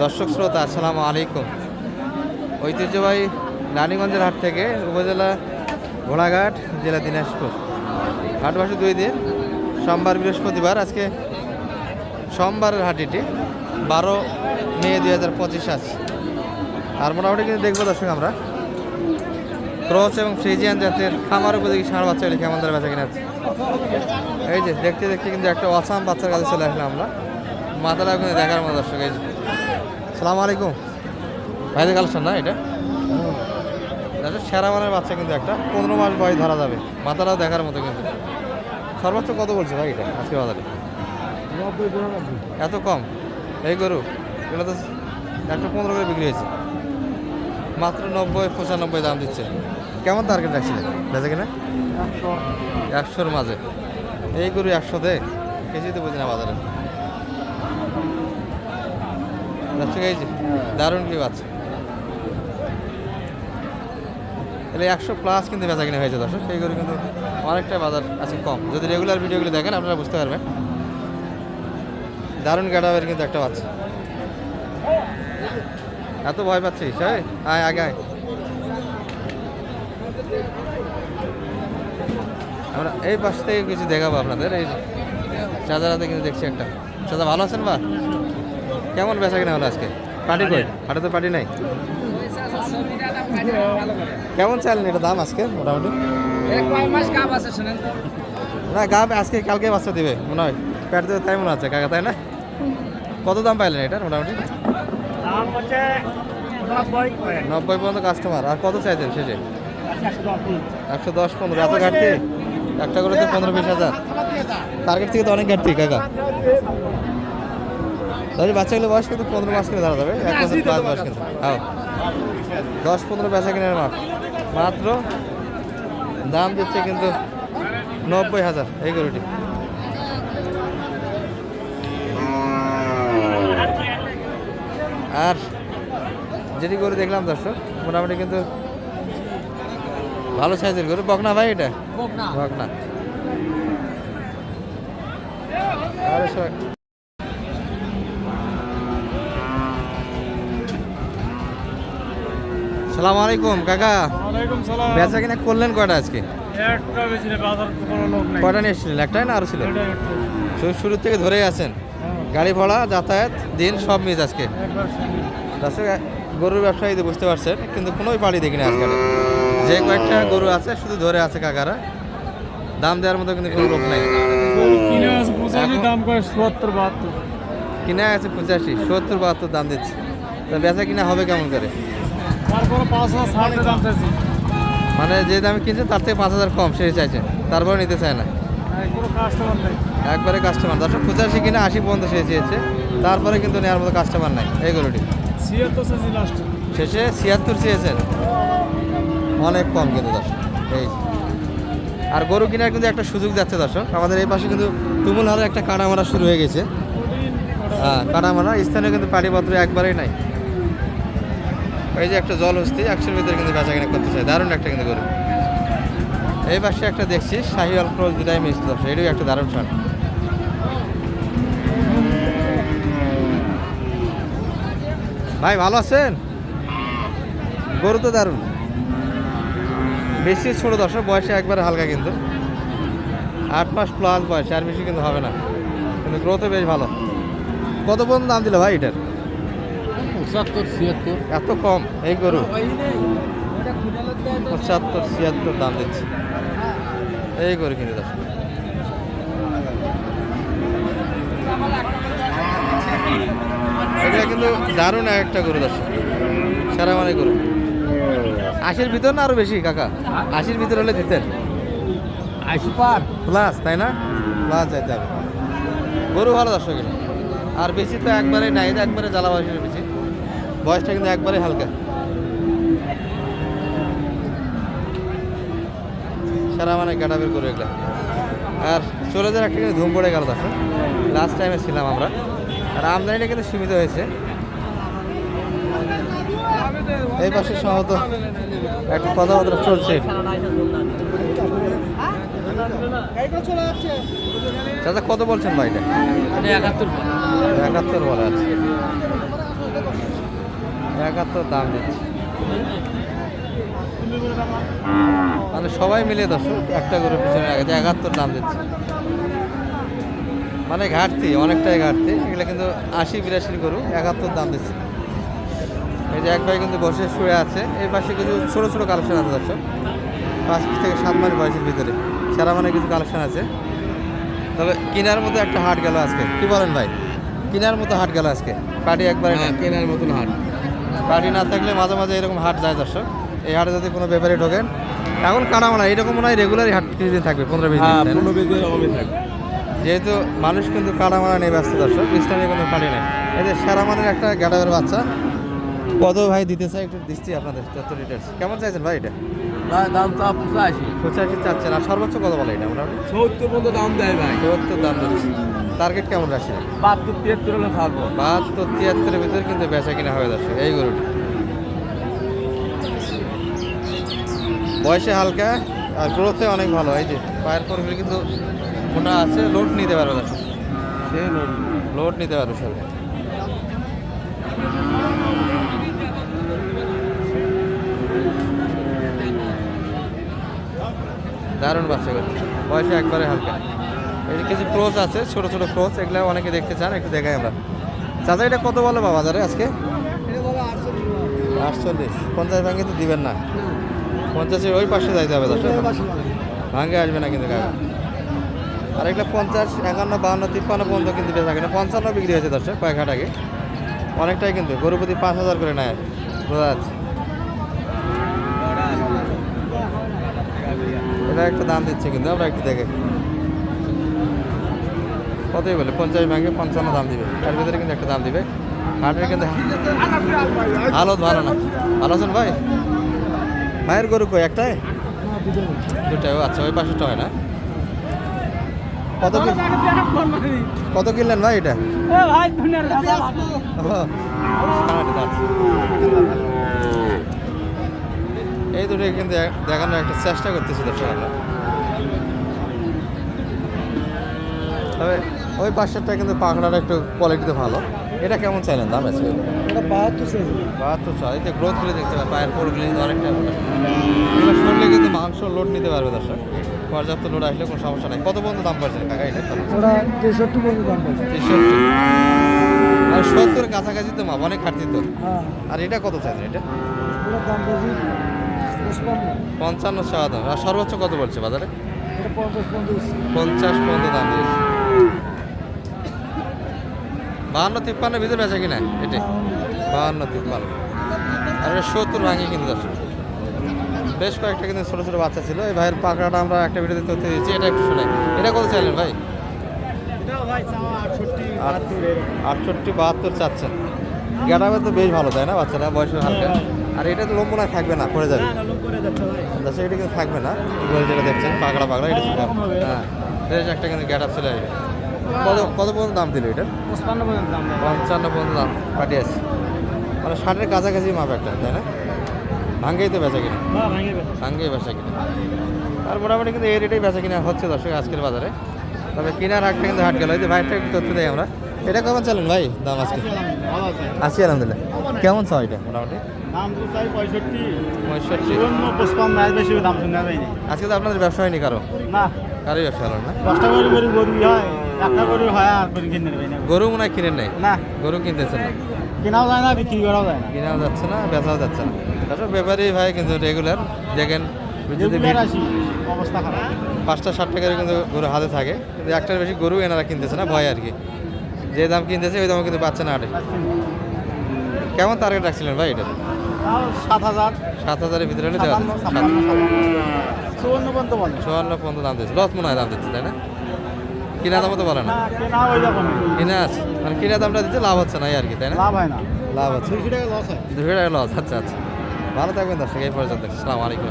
দর্শক শ্রোতা, আসসালামু আলাইকুম। ঐতিহ্যবাহী রানীগঞ্জের হাট থেকে উপজেলা ঘোড়াঘাট, জেলা দিনাজপুর। হাট বসে দুই দিন, সোমবার বৃহস্পতিবার, আজকে সোমবারের হাট এটি, বারো মে দুই হাজার পঁচিশ আছে আর মোটামুটি কিন্তু দেখব দর্শক আমরা। ক্রস এবং ফ্রিজিয়ান জাতের খামার উপযোগী ষাঁড় বাচ্চাগুলি কেমন ধরে বেচা কিনা আছে। এই যে দেখতে দেখতে কিন্তু একটা অসাম বাচ্চার কাছে চলে আসলাম আমরা। মাথাটা ওখানে দেখার মতো দর্শক, এই যে। সালাম আলাইকুম। ভাইদের কালেকশন না এটা? এটা সেরা মানের বাচ্চা কিন্তু একটা। পনেরো মাস বয়স ধরা যাবে। মাথাটাও দেখার মতো কিন্তু। সর্বোচ্চ কত বলছে ভাই এটা আজকে বাজারে? এত কম? এই গরু এগুলো তো একশো পনেরো করে বিক্রি হয়েছে। মাত্র নব্বই পঁচানব্বই দাম দিচ্ছে। কেমন টার্গেট রাখছিলেন? বেচা কিনা? একশোর মাঝে। এই গরু একশো দে। কেজি তো বুঝি না বাজারে। দর্শক এই দারুণ কি বাচ্চা। তাহলে একশো প্লাস কিন্তু বেচা কিনা হয়েছে দর্শক, সেই গরু কিন্তু অনেকটা বাজার আছে কম। যদি রেগুলার ভিডিওগুলো দেখেন, আপনারা বুঝতে পারবেন। দারুণ গাডাবের কিন্তু একটা বাচ্চা। এত ভয় পাচ্ছিস, এই? আয়, আগে আয়। আমরা এই পাশ থেকে কিছু দেখাবো আপনাদের, এই চাঁদারাতে কিন্তু দেখছি একটা। চাঁদা ভালো আছেন বা? কেমন বেচা কিনা হলো আজকে? পার্টি কই? হাটে তো পার্টি নাই? কেমন চাইলেন এটা দাম আজকে মোটামুটি? না গা আজকে কালকে বাচ্চা দিবে মনে হয়। প্যাট দেবে তাই মনে হচ্ছে কাকা তাই না? কত দাম পাইলেন এটা মোটামুটি? নব্বই পর্যন্ত কাস্টমার আর কত চাইছেন শেষে? একশো দশ পনেরো এত ঘাটতি? একটা করে তো পনেরো বিশ হাজার। টার্গেট থেকে তো অনেক ঘাটতি কাকা। তাহলে বাচ্চাগুলো বয়স কিন্তু পনেরো মাস কিনে ধরা যাবে এক বছর পাঁচ মাস কিন্তু হ্যাঁ। দশ পনেরো বেচা কিনের মাপ। মাত্র দাম দিচ্ছে কিন্তু নব্বই হাজার এই গরুটি। আর যেটি গরু দেখলাম দর্শক মোটামুটি কিন্তু ভালো সাইজের গরু। বকনা ভাই এটা? বকনা। আরে সালাম আলাইকুম কাকা। বেচা কিনা করলেন কয়টা আজকে? কয়টা নিয়ে এসেছিলেন? একটাই না আরও ছিল? শুরু থেকে ধরেই আছেন। গাড়ি ভাড়া যাতায়াত দিন সব মিস আজকে। দর্শক গরুর ব্যবসায়ী তো বুঝতে পারছেন কিন্তু কোনোই পাড়ি দেখি না আজকাল। যে কয়েকটা গরু আছে শুধু ধরে আছে কাকারা। দাম দেওয়ার মতো কিন্তু কোনো লোক নাই। কিনা আছে পঁচাশি সত্তর বাহাত্তর দাম দিচ্ছে। তা বেচা কিনা হবে কেমন করে? তারপরে পাঁচ হাজার দাম চাইছি। মানে যে দামে কিনছে তার থেকে পাঁচ হাজার কম সে চাইছে। তারপরে নিতে চায় না। কোনো কাস্টমার নেই। একবারে কাস্টমার দর্শক পঁচাশি কিনা আশি পর্যন্ত সে চেয়েছে। তারপরে কিন্তু নেওয়ার মতো কাস্টমার নাই। এই গরুটি। ছিয়াত্তর চাইছি লাস্টে শেষে ছিয়াত্তর চেয়েছেন। অনেক কম কিন্তু দর্শক। এই। আর গরু কেনার কিন্তু একটা সুযোগ যাচ্ছে দর্শক। আমাদের এই পাশে কিন্তু তুমুল হারে একটা কাটা মারা শুরু হয়ে গেছে। হ্যাঁ কাটা মারা স্থানীয় কিন্তু পাটিপত্র একবারেই নাই। এই যে একটা জল হস্তি একশোর ভিতরে কিন্তু বেচা কিনা করতে চাই দারুণ একটা কিন্তু গরু। এই পাশে একটা দেখছি, শাহিওয়াল ক্রোজ দুটাই মিক্স দর্শক এটাও একটা দারুণ শান ভাই, ভালো আছেন? গরু তো দারুণ। বেশি ছোট দর্শক, বয়সে একবারে হালকা কিন্তু। আট মাস প্লাস বয়স, আর বেশি কিন্তু হবে না। কিন্তু গ্রোথও বেশ ভালো। কত পর্যন্ত দাম দিল ভাই এটার? পঁচাত্তর ছিয়াত্তর। এত কম এই গরু। পঁচাত্তর ছিয়াত্তর দাম দিচ্ছে। এই গরু কিন্তু দর্শক এটা কিন্তু দারুণ একটা গরু দর্শক। সারা মানে গরু। আশির ভিতর না আরও বেশি কাকা? আশির ভিতর হলে দিতেন। আশি পার। প্লাস তাই না? প্লাস যাইতে হবে। গরু ভালো দর্শক। আর বেশি তো একবারে নাই একবারে জ্বালা বয়সের বেশি বয়সটা কিন্তু একবারে হালকা। সারা মানে কাটাবের করে এগুলা আর চলে যাওয়ার একটা কিন্তু ধুম পড়ে গেল দর্শক লাস্ট টাইমে ছিলাম আমরা। আর আমদানিটা কিন্তু সীমিত হয়েছে। এই পাশে সম্ভবত একটা কথাবার্তা চলছে। দাদা কত বলছেন ভাইটা? একাত্তর একাত্তর বলা আছে একাত্তর দাম দিচ্ছে। মানে সবাই মিলে দর্শক, একটা গরুর পিছনে আগে একাত্তর দাম দিচ্ছে। মানে ঘাটতি, অনেকটাই ঘাটতি। এগুলো কিন্তু আশি, বিরাশির গরু, একাত্তর দাম দিচ্ছে। এই যে এক ভাই কিন্তু বসে শুয়ে আছে। এই পাশে কিছু ছোটো ছোটো কালেকশন আছে দর্শক। পাঁচ থেকে সাত মাস বয়সের ভিতরে। সেরা মানে কিছু কালেকশন আছে। তবে কিনার মতো একটা হাট গেল আজকে। কি বলেন ভাই? কিনার মতো হাট গেল আজকে। পার্টি একবারে না কেনার মতন হাট। পার্টি না থাকলে মাঝে মাঝে এরকম হাট যায় দর্শক। এই হাটে যদি কোনো ব্যাপারে ঢোকেন এখন কাটা মানা এরকম মনে হয় রেগুলারই হাট কিছুদিন থাকবে পনেরো বিশ দিন হ্যাঁ? পনেরো বেজে অভাবে থাকে যেহেতু মানুষ কিন্তু কাটা মারা নেই ব্যস্ত দর্শক ইসলামী কোনো পার্টি নেই। এই যে সেরা মানের একটা গ্যাডাবের বাচ্চা কত ভাই দিতে চাই একটু দিচ্ছি আপনাদের তথ্য ডিটেলস কেমন চাইছেন ভাই এটা? দাম তো পঁচাশি। পঁচাশি চাচ্ছেন আর সর্বোচ্চ কত বলে এটা মোটামুটি? সত্তর পর্যন্ত দাম দেয় ভাই। সত্তর দাম দিচ্ছে টার্গেট কেমন রাখছি বাহাত্তর তিয়াত্তর হলে ছাড়বো। বাহাত্তর তিয়াত্তরের ভিতরে কিন্তু বেচা কিনা হয়ে যাচ্ছে এই গরুটি। বয়সে হালকা আর গ্রোথে অনেক ভালো এই যে পায়ের পরগুলি কিন্তু মোটা আছে লোড নিতে পারবে দর্শক। লোড লোড নিতে পারবে। সব দারুণ বাচ্চা গরু বয়সে একবারে হালকা। কিছু ক্রোচ আছে ছোট ছোট ক্রোচ এগুলো অনেকে দেখতে চান একটু দেখাই আমরা। চাচা এটা কত বলো বাবা বাজারে আজকে? আটচল্লিশ। পঞ্চাশ ভাঙে তো দিবেন না। পঞ্চাশের ওই পাশে যাইতে হবে দশ ভাঙে আসবে না কিন্তু কাকা। আর এগুলো পঞ্চাশ একান্ন বাহান্ন তিপ্পান্ন পর্যন্ত কিন্তু বেচা থাকে না পঞ্চান্ন বিক্রি হয়েছে দর্শক কয়েক হাট আগে। অনেকটাই কিন্তু গরু প্রতি পাঁচ হাজার করে নেয়। বোঝা যাচ্ছে? এটা একটা দাম দিচ্ছে কিন্তু আমরা একটু দেখে। কতই বলে? পঞ্চাশ ভাঙে পঞ্চান্ন দাম দিবে। তার ভিতরে কিন্তু একটা দাম দিবে। হাটের কিন্তু হালত ভালো না। ভালো আছেন ভাই? মায়ের গরু কই? একটাই? দুটাই। আচ্ছা ওই পাশেরটা হয় না? কত কত কিনলেন ভাই এটা? এই দুটো কিন্তু দেখানোর একটা চেষ্টা করতেছি দর্শক তবে ওই পাশেরটা কিন্তু পাখড়াটা একটু কোয়ালিটিতে ভালো। এটা কেমন চাইলেন? দাম আছে? এটা বাহাত্তর চাইছে বাহাত্তর ছয় এতে গ্রোথগুলি দেখতে পাবে পায়ের পোরগুলি কিন্তু অনেকটা। এগুলো সরলে কিন্তু মাংস লোড নিতে পারবে দর্শক। পর্যাপ্ত লোড আসলে কোনো সমস্যা নাই। কত পর্যন্ত দাম পাচ্ছেন কাকা এটা ওরা তেষট্টি পর্যন্ত দাম তেষট্টি। আর সত্তর কাছাকাছি তো মা অনেক খাটতি তো। হ্যাঁ। আর এটা কত চাইছেন এটা? দাম পঞ্চান্ন চাওয়া দাম আর সর্বোচ্চ কত বলছে বাজারে? পঞ্চাশ পর্যন্ত দাম দিয়েছে বাহান্ন তিপ্পান্ন ভিতরে আছে কিনা? এটা। বাহান্ন তিপ্পান্ন। আর এটা সত্তর ভাঙি কিন্তু বেশ কয়েকটা কিন্তু ছোটো ছোটো বাচ্চা ছিল। এই ভাইয়ের পাকড়াটা আমরা একটা ভিডিওতে তথ্য দিয়েছি এটা একটু শোনাই এটা কত চাইলেন ভাই? আটষট্টি বাহাত্তর চাচ্ছেন। গ্যাটাবে তো বেশ ভালো তাই না বাচ্চারা? বয়স হালকা। আর এটা তো লম্বনায় থাকবে না পড়ে যাবে। আচ্ছা এটা কিন্তু থাকবে না। যেটা দেখছেন পাকড়া পাকড়া এটা ছিল। হ্যাঁ বেশ একটা কিন্তু চলে আসবে। কত কত পর্যন্ত দাম দিল এটা? পঁচপান্ন পর্যন্ত দাম পঞ্চান্ন পর্যন্ত দাম পাঠিয়েছে মানে ষাটের কাছাকাছি মাপ একটা তাই না? ভাঙ্গেই তো বেচা কিনা। ভাঙ্গেই বেচা। কিনা। আর মোটামুটি কিন্তু এই রেটেই বেচা কিনা হচ্ছে দর্শক আজকের বাজারে। তবে কিনার হাটটা কিন্তু হাট গেল। এই যে ভাইটা একটু তথ্য দেয় আমরা। এটা কেমন চালেন ভাই দাম আজকে? আছে আলহামদুলিল্লাহ কেমন চাও এটা মোটামুটি? আজকে তো আপনাদের ব্যবসা হয়নি কারও? না। কারোই ব্যবসা হলো না। গরু হয় একটা গরু কিনে নেবে না। গরু মনে হয় কিনেন নাই না। গরু কিনতেছেন না? কেনাও যায় না বিক্রি করাও যায় না। কিনাও যাচ্ছে না বেচাও যাচ্ছে না। তারপর ব্যাপারী ভাই কিন্তু রেগুলার দেখেন যদি অবস্থা খারাপ। পাঁচটা ষাট টাকার কিন্তু গরু হাতে থাকে। কিন্তু একটার বেশি গরু এনারা কিনতেছে না ভয় আর কি। যে দাম কিনতেছে ওই দামে কিন্তু পাচ্ছে না আটে কেমন টার্গেট রাখছিলেন ভাই এটা? সাত হাজার। সাত হাজারের ভিতরে হলে চুয়ান্ন পর্যন্ত চুয়ান্ন পর্যন্ত দাম দিচ্ছে লস মনে হয় দাম দিচ্ছে তাই না? কিনা দামও তো বলে না। কেনা আছে মানে কিনা দামটা দিচ্ছে লাভ হচ্ছে না আর কি তাই না? লাভ হয় না। লাভ হচ্ছে। দুশো টাকা লস হয়। দুশো টাকা লস আচ্ছা আচ্ছা। ভালো থাকবেন দর্শক এই পর্যন্ত। আসসালামু আলাইকুম।